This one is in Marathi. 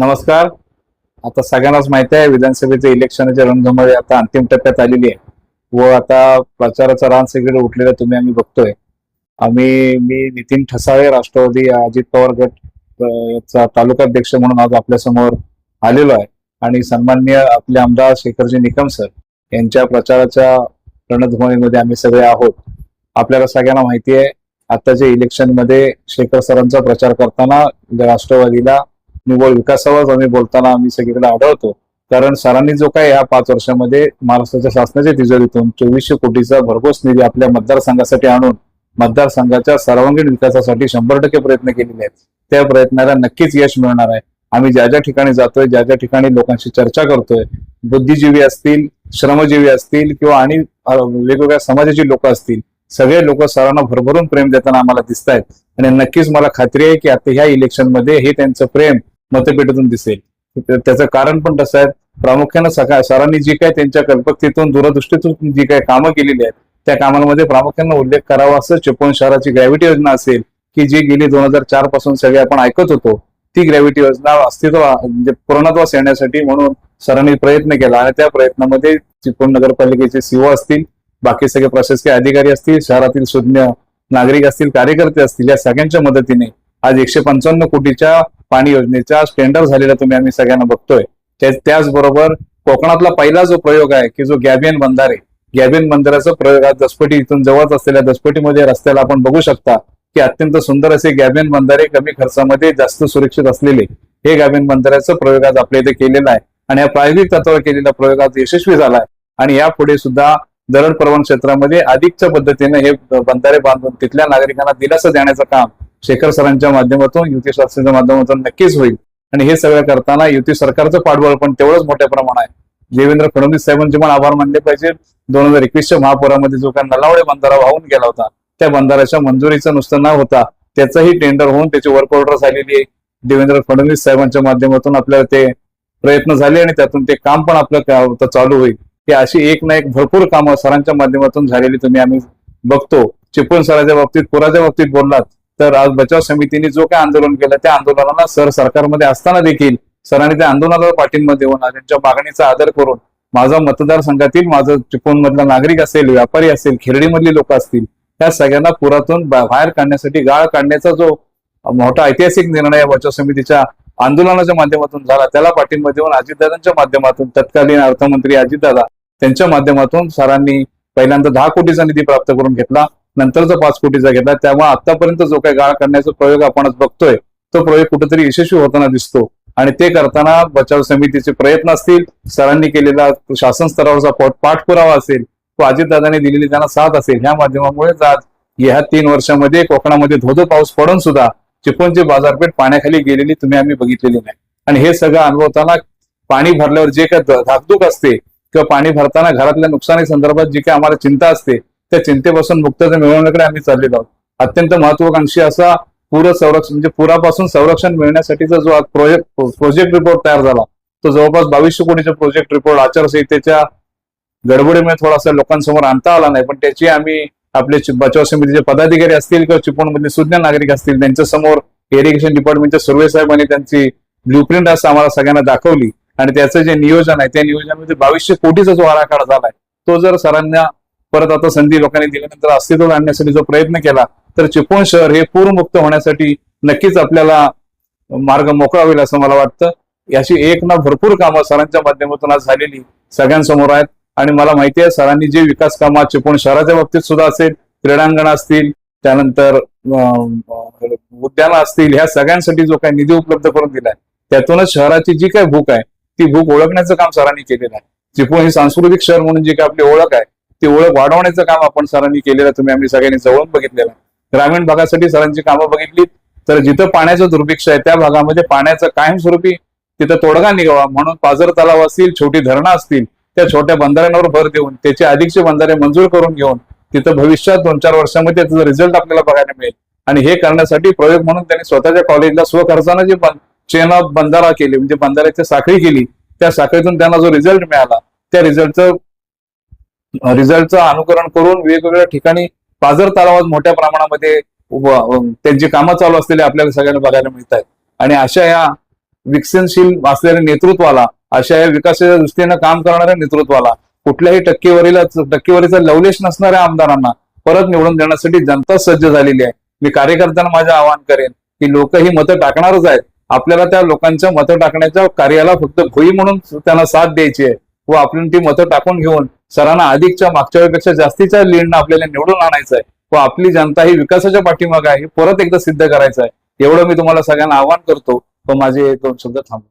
नमस्कार. आता सगळ्यांनाच माहिती आहे विधानसभेचे इलेक्शनच्या रणधुमाळी आता अंतिम टप्प्यात आलेली आहे. व आता प्रचाराचा रान सगळीकडे उठलेला तुम्ही आम्ही बघतोय. आम्ही मी नितीन ठसाळे राष्ट्रवादी अजित पवार गट याचा याचा तालुकाध्यक्ष म्हणून आज आपल्यासमोर आलेलो आहे. आणि सन्माननीय आपले आमदार शेखरजी निकम सर यांच्या प्रचाराच्या रणधुमाळीमध्ये आम्ही सगळे आहोत. आपल्याला सगळ्यांना माहिती आहे आताच्या इलेक्शनमध्ये शेखर सरांचा प्रचार करताना राष्ट्रवादीला निव्वळ विकासावर आम्ही बोलताना आम्ही सगळीकडे आढळतो. कारण सरांनी जो काय या पाच वर्षामध्ये महाराष्ट्राच्या शासनाच्या तिजोरीतून चोवीसशे कोटीचा भरघोस निधी आपल्या मतदारसंघासाठी आणून मतदारसंघाच्या सर्वांगीण विकासासाठी शंभर टक्के प्रयत्न केलेले आहेत. त्या प्रयत्नाला नक्कीच यश मिळणार आहे. आम्ही ज्या ज्या ठिकाणी जातोय ज्या ज्या ठिकाणी लोकांशी चर्चा करतोय बुद्धिजीवी असतील श्रमजीवी असतील किंवा आणि वेगवेगळ्या समाजाची लोक असतील सगळे लोक सरांना भरभरून प्रेम देताना आम्हाला दिसत आहेत आणि नक्कीच मला खात्री आहे की आता ह्या इलेक्शनमध्ये हे त्यांचं प्रेम मतपेटीतून दिसेल. त्याचं कारण पण तसं आहे. प्रामुख्यानं सका सरांनी जी काय त्यांच्या कल्पकतेतून दूरदृष्टीतून जी काय कामं केलेली आहेत त्या कामांमध्ये प्रामुख्यानं उल्लेख करावा असं चिपळूण शहराची ग्रॅव्हिटी योजना असेल की जी गेली दोन हजार चारपासून सगळे आपण ऐकत होतो ती ग्रॅव्हिटी योजना अस्तित्व म्हणजे पूर्णत्वास येण्यासाठी म्हणून सरांनी प्रयत्न केला. आणि त्या प्रयत्नामध्ये चिपळूण नगरपालिकेचे सीओ असतील बाकी सगळे प्रशासकीय अधिकारी असतील शहरातील सुज्ञ नागरिक असतील कार्यकर्ते असतील या सगळ्यांच्या मदतीने आज एकशे पंचावन्न कोटीच्या पाणी योजनेचा टेंडर झालेला तुम्ही आम्ही सगळ्यांना बघतोय. त्याचबरोबर कोकणातला पहिला जो प्रयोग आहे की जो गॅबियन बंधारे गॅबियन बंधाऱ्याचा प्रयोग आज दसपटी इथून जवळच असलेल्या दसपटीमध्ये रस्त्याला आपण बघू शकता की अत्यंत सुंदर असे गॅबियन बंधारे कमी खर्चामध्ये जास्त सुरक्षित असलेले हे गॅबियन बंधाऱ्याचा प्रयोग आज आपल्या इथे केलेला आहे. आणि या प्रायोगिक तत्वावर केलेला प्रयोग आज यशस्वी झालाय आणि यापुढे सुद्धा दरड परवण क्षेत्रामध्ये अधिकच्या पद्धतीने हे बंधारे बांधून तिथल्या नागरिकांना दिलासा देण्याचं काम शेखर सरांच्या माध्यमातून युती शास्त्रीच्या माध्यमातून नक्कीच होईल. आणि हे सगळं करताना युती सरकारचं पाठबळ पण तेवढंच मोठ्या प्रमाणात आहे. देवेंद्र फडणवीस साहेबांचे पण आभार मानले पाहिजे. दोन हजार एकवीसच्या महापुरामध्ये जो काही नलावडे बंधारा वाहून गेला होता त्या बंधाऱ्याच्या मंजुरीचं नुसतं न होता. त्याचंही टेंडर होऊन त्याची वर्क ऑर्डर झालेली आहे. देवेंद्र फडणवीस साहेबांच्या माध्यमातून आपल्याला ते प्रयत्न झाले आणि त्यातून ते काम पण आपलं चालू होईल. की अशी एक ना एक भरपूर कामं सरांच्या माध्यमातून झालेली तुम्ही आम्ही बघतो. चिपळूण सराच्या बाबतीत पुराच्या बाबतीत बोललात तर आज बचाव समितीने जो काय आंदोलन केलं त्या आंदोलनाला सर सरकारमध्ये असताना देखील सरांनी त्या आंदोलनाला पाठिंबा देऊन त्यांच्या मागणीचा आदर करून माझा मतदारसंघातील माझं चिपळूण मधला नागरिक असेल व्यापारी असेल खेरडीमधली लोक असतील त्या सगळ्यांना पुरातून बाहेर काढण्यासाठी गाळ काढण्याचा जो मोठा ऐतिहासिक निर्णय बचाव समितीच्या आंदोलनाच्या माध्यमातून झाला त्याला पाठिंबा देऊन अजितदादांच्या माध्यमातून तत्कालीन अर्थमंत्री अजितदादा त्यांच्या माध्यमातून सरांनी पहिल्यांदा दहा कोटीचा निधी प्राप्त करून घेतला नंतरचा पाच कोटीचा घेतला. त्यामुळे आतापर्यंत जो काही गाळ काढण्याचा प्रयोग आपण बघतोय तो प्रयोग कुठेतरी यशस्वी होताना दिसतो. आणि ते करताना बचाव समितीचे प्रयत्न असतील सरांनी केलेला शासन स्तरावरचा पाठपुरावा असेल तो अजितदादांनी दिलेली त्यांना साथ असेल ह्या माध्यमामुळेच आज ह्या तीन वर्षामध्ये कोकणामध्ये धोधो पाऊस पडून सुद्धा चिपळूणची बाजारपेठ पाण्याखाली गेलेली तुम्ही आम्ही बघितलेली नाही. आणि हे सगळं अनुभवताना पाणी भरल्यावर जे काय धाकधूक असते किंवा पाणी भरताना घरातल्या नुकसानी संदर्भात जी काय आम्हाला चिंता असते त्या चिंतेपासून मुक्तता मिळवण्याकडे आम्ही चाललेलो आहोत. अत्यंत महत्वाकांक्षी असा पूर संरक्षण म्हणजे पुरापासून संरक्षण मिळण्यासाठीचा जो प्रोजेक्ट प्रोजेक्ट रिपोर्ट तयार झाला तो जवळपास बावीसशे कोटीचा प्रोजेक्ट रिपोर्ट आचारसंहितेच्या गडबडीमुळे थोडासा लोकांसमोर आणता आला नाही पण त्याची आम्ही आपले बचाव समितीचे पदाधिकारी असतील किंवा चिपळूणमधले सुज्ञ नागरिक असतील त्यांच्यासमोर इरिगेशन डिपार्टमेंटच्या सर्वे साहेबांनी त्यांची ब्ल्यूप्रिंट असं आम्हाला सगळ्यांना दाखवली. आणि त्याचं जे नियोजन आहे त्या नियोजनामध्ये बावीसशे कोटीचा जो आराखडा झालाय. तो जर सरांना परत आता संधी लोकांनी दिल्यानंतर अस्तित्वात आणण्यासाठी जो प्रयत्न केला तर चिपळूण शहर हे पूरमुक्त होण्यासाठी नक्कीच आपल्याला मार्ग मोकळा होईल असं मला वाटतं. याची एक ना भरपूर कामं सरांच्या माध्यमातून आज झालेली सगळ्यांसमोर आहेत. आणि मला माहिती आहे सरांनी जे विकास कामं चिपळूण शहराच्या बाबतीत सुद्धा असेल क्रीडांगण असतील त्यानंतर उद्यानं असतील ह्या सगळ्यांसाठी जो काही निधी उपलब्ध करून दिलाय त्यातूनच शहराची जी काही भूक आहे ती भूक ओळखण्याचं काम सरांनी केलेलं आहे. चिपळूण हे सांस्कृतिक शहर म्हणून जी काय आपली ओळख आहे ती ओळख वाढवण्याचं काम आपण सरांनी केलेलं आहे. तुम्ही आम्ही सगळ्यांनी जवळून बघितलेलं ग्रामीण भागासाठी सरांची कामं बघितली तर जिथं पाण्याचं दुर्भिक्ष आहे त्या भागामध्ये पाण्याचं कायमस्वरूपी तिथं तोडगा निघावा म्हणून पाझर तलाव असतील छोटी धरणं असतील त्या छोट्या बंधाऱ्यांवर भर देऊन त्याचे अधिकचे बंधारे मंजूर करून घेऊन तिथं भविष्यात दोन चार वर्षामध्ये त्याचा रिझल्ट आपल्याला बघायला मिळेल. आणि हे करण्यासाठी प्रयोग म्हणून त्यांनी स्वतःच्या कॉलेजला स्वखर्चानं जे चेन ऑफ बंधारा केली म्हणजे बंधाऱ्याची साखळी केली त्या साखळीतून त्यांना जो रिझल्ट मिळाला त्या रिझल्टचं रिझल्टचं अनुकरण करून वेगवेगळ्या ठिकाणी पाझर तलावात मोठ्या प्रमाणामध्ये त्यांची कामं चालू असलेली आपल्याला सगळ्यांना बघायला मिळत आहेत आणि अशा या विकसनशील असलेल्या नेतृत्वाला अशा या विकासाच्या दृष्टीनं काम करणाऱ्या नेतृत्वाला कुठल्याही टक्केवारीला टक्केवारीचा लवलेश नसणाऱ्या आमदारांना परत निवडून देण्यासाठी जनता सज्ज झालेली आहे. मी कार्यकर्त्यांना माझं आवाहन करेन की लोक ही मतं टाकणारच आहेत. आपल्याला त्या लोकांच्या मतं टाकण्याच्या कार्याला फक्त भोई म्हणून त्यांना साथ द्यायची आहे. व आपण ती मतं टाकून घेऊन सरांना अधिकच्या मागच्या वेळेपेक्षा जास्तीच्या लीडनं आपल्याला निवडून आणायचं आहे. व आपली जनता ही विकासाच्या पाठीमागे आहे. हे परत एकदा सिद्ध करायचं आहे. एवढं मी तुम्हाला सगळ्यांना आवाहन करतो. व माझे दोन शब्द थांबतो